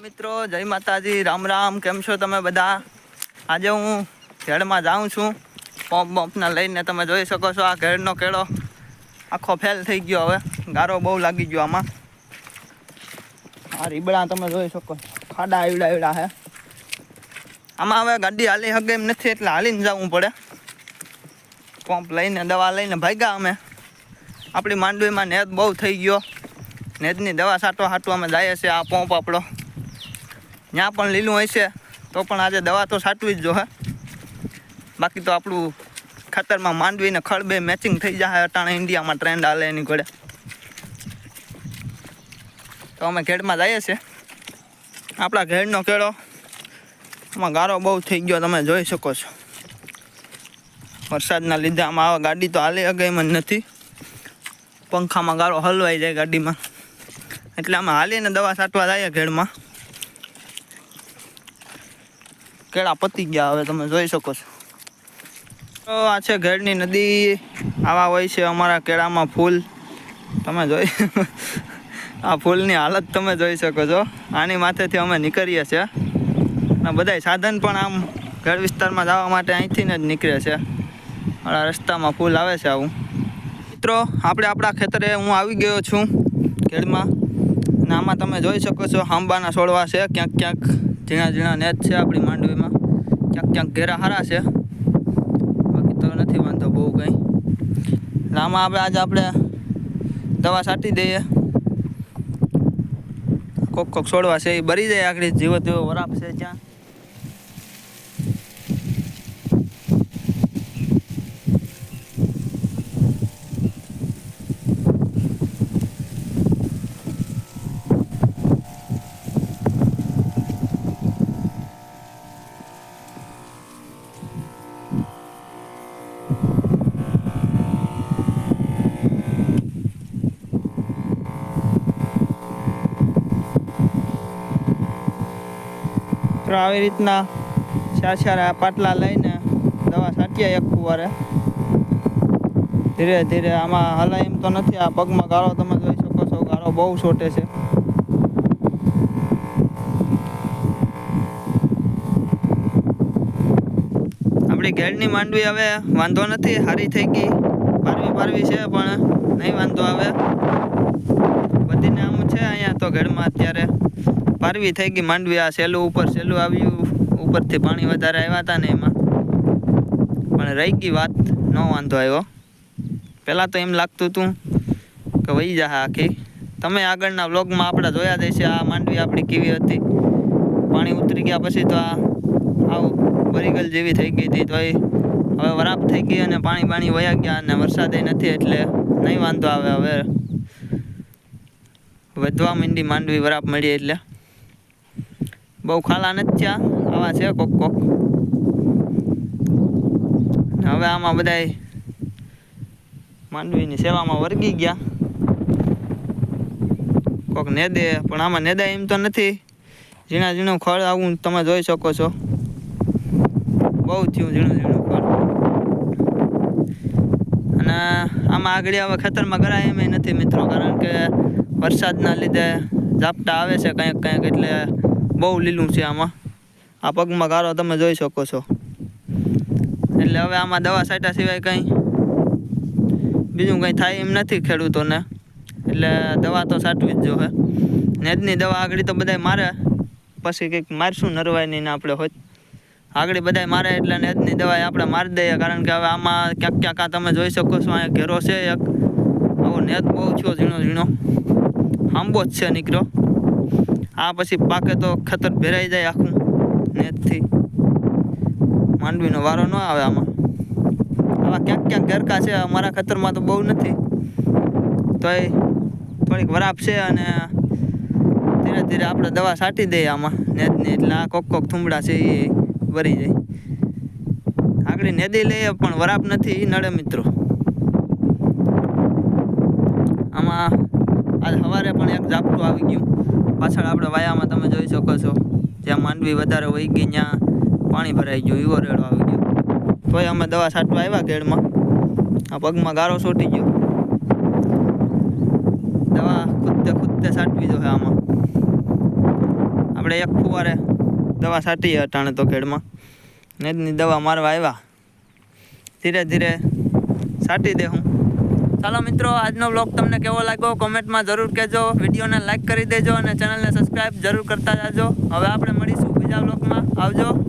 મિત્રો, જય માતાજી, રામ રામ, કેમ છો તમે બધા? આજે હું ઘેડમાં જાઉં છું. પંપ પંપના લઈને તમે જોઈ શકો છો આ ઘેડનો કેળો આખો ફેલ થઈ ગયો હવે. ગારો બહુ લાગી ગયો આમાં. આ રીબડા તમે જોઈ શકો ખાડા આવડા આવડા હે. આમાં હવે ગાડી હાલી હગે એમ નથી, એટલે હાલીને જવું પડે. પંપ લઈને, દવા લઈને ભાગ્યા અમે. આપણી માંડવીમાં નેત બહુ થઈ ગયો. નેતની દવા છાંટવા અમે જઈએ છીએ, આ પંપ આપણો. ત્યાં પણ લીલું હશે તો પણ આજે દવા તો સાટવી જ જો, હે. બાકી તો આપણું ખાતરમાં માંડવીને ખળ બે મેચિંગ થઈ જાય, અટાણે ઇન્ડિયામાં ટ્રેન્ડ હાલે એની ઘોડે. તો અમે ઘેડમાં જઈએ છીએ. આપણા ઘેડનો કેળો, આમાં ગારો બહુ થઈ ગયો, તમે જોઈ શકો છો. વરસાદના લીધે આમાં આવા ગાડી તો હાલી અગાઈ એમ જ નથી. પંખામાં ગારો હલવાઈ જાય ગાડીમાં. એટલે અમે હાલીને દવા છાંટવા જઈએ ઘેડમાં. કેળા પતી ગયા હવે તમે જોઈ શકો છો. તો આ છે ઘેડની નદી, આવા હોય છે અમારા કેળામાં ફૂલ. તમે જોઈ આ ફૂલની હાલત તમે જોઈ શકો છો. આની માથેથી અમે નીકળીએ છીએ. અને બધાય સાધન પણ આમ ઘર વિસ્તારમાં જવા માટે અહીંથી જ નીકળે છે. આ રસ્તામાં ફૂલ આવે છે આવું. મિત્રો, આપણે આપણા ખેતરે હું આવી ગયો છું ખેડમાં. અને આમાં તમે જોઈ શકો છો, આંબાના છોડવા છે ક્યાંક ક્યાંક. ઝીણા ઝીણા નેત છે આપણી માંડવીમાં. ક્યાંક ક્યાંક ઘેરા હારા છે. બાકી તો નથી વાંધો બહુ કંઈ. આમાં આપણે આજે આપણે દવા છાંટી દઈએ. કોક કોક છોડવા છે એ ભરી જાય આગળ જીવો તેવો વરાપ છે ત્યાં. તો આવી રીતના આ પાટલા લઈને દવા છાંટીએ એક ફુવારે ધીરે ધીરે આમાં હલાય એમ તો નથી, આ પગમાં ગાળો તમે જોઈ શકો છો, ગાળો બહુ છોટે છે. આપણી ઘેરની માંડવી હવે વાંધો નથી સારી થઈ ગઈ. પારવી પારવી છે પણ નહીં વાંધો આવે. બધીને આમ છે અહીંયા તો ઘેરમાં અત્યારે. પારવી થઈ ગઈ. માંડવી આ સહેલું ઉપર સહેલું આવ્યું. ઉપરથી પાણી વધારે આવ્યા હતા ને એમાં. પણ રહી ગઈ વાત. નો વાંધો આવ્યો. પહેલાં તો એમ લાગતું હતું કે વહી જા આખી. તમે આગળના વ્લોગમાં આપણે જોયા જ છે આ માંડવી આપણી કેવી હતી. પાણી ઉતરી ગયા પછી તો આ આવું બરીગલ જેવી થઈ ગઈ હતી. તો એ હવે વરાપ થઈ ગઈ અને પાણી પાણી વયા ગયા અને વરસાદ નથી એટલે નહીં વાંધો આવે. હવે વધવા માંડી માંડવી વરાપ મળી એટલે. બહુ ખાલા નથી થયા. આવા છે કોક કોક. હવે આમાં બધાય માંડવીની સેવામાં વર્ગી ગયા. કોક નેદે, પણ આમાં નેદાય એમ તો નથી. ઝીણા ઝીણું ખળ આવું તમે જોઈ શકો છો. બહુ થયું ઝીણું ઝીણું ખળ. અને આમાં આગળ હવે ખેતરમાં કરાય એમ નથી મિત્રો, કારણ કે વરસાદના લીધે ઝાપટા આવે છે કંઈક કંઈક એટલે બહુ લીલું છે આમાં. આ પગમાં ગારો તમે જોઈ શકો છો. એટલે હવે આમાં દવા છાંટ્યા સિવાય કંઈ બીજું કંઈ થાય એમ નથી ખેડૂતોને. એટલે દવા તો છાંટવી જ જોવે નેદની દવા આગળ તો બધાય મારે. પછી કંઈક મારશું નરવાઈની ને આપણે હોય. આગળ બધાય મારે એટલે નેદની દવા આપણે મારી દઈએ. કારણ કે હવે આમાં ક્યાંક ક્યાંક આ તમે જોઈ શકો છો, અહીંયા ઘેરો છે એક. આવો નેદ બહુ છો ઝીણો ઝીણો. આંબો જ છે નીકળ્યો આ પછી પાકે તો ખતર ભેરાઈ જાય આખું નેતથી માંડવીનો વારો ન આવે આમાં. આવા ક્યાંક ક્યાંક ગરકા છે અમારા ખતરમાં તો બહુ નથી. તોય થોડીક વરાપ છે અને ધીરે ધીરે આપણે દવા છાંટી દઈએ આમાં નેતની એટલે આ કોક કોક થુંબડા છે એ ભરી જાય. આગળ નેદી લઈએ પણ વરાપ નથી નડે મિત્રો આમાં આજ સવારે પણ એક ઝાપટું આવી ગયું. પાછળ આપણે વાયામાં તમે જોઈ શકો છો, જ્યાં માંડવી વધારે વહી ગઈ, ત્યાં પાણી ભરાઈ ગયું એવો રેડો આવી ગયો. તોય અમે દવા છાંટવા આવ્યા ઘેડમાં આ પગમાં ગારો છૂટી ગયો. દવા ખુદતે ખુદતે છાંટવી જોઈએ આમાં. આપણે એક ફુવારે દવા છાંટીએ અટાણે તો ખેડમાં નેદની દવા મારવા આવ્યા. ધીરે ધીરે છાંટી દે હું. ચાલો મિત્રો, આજનો બ્લોગ તમને કેવો લાગ્યો? કોમેન્ટમાં જરૂર કહેજો. વિડીયોને લાઈક કરી દેજો અને ચેનલને સબસ્ક્રાઈબ જરૂર કરતા જાજો. હવે આપણે મળીશું બીજા બ્લોગમાં આવજો.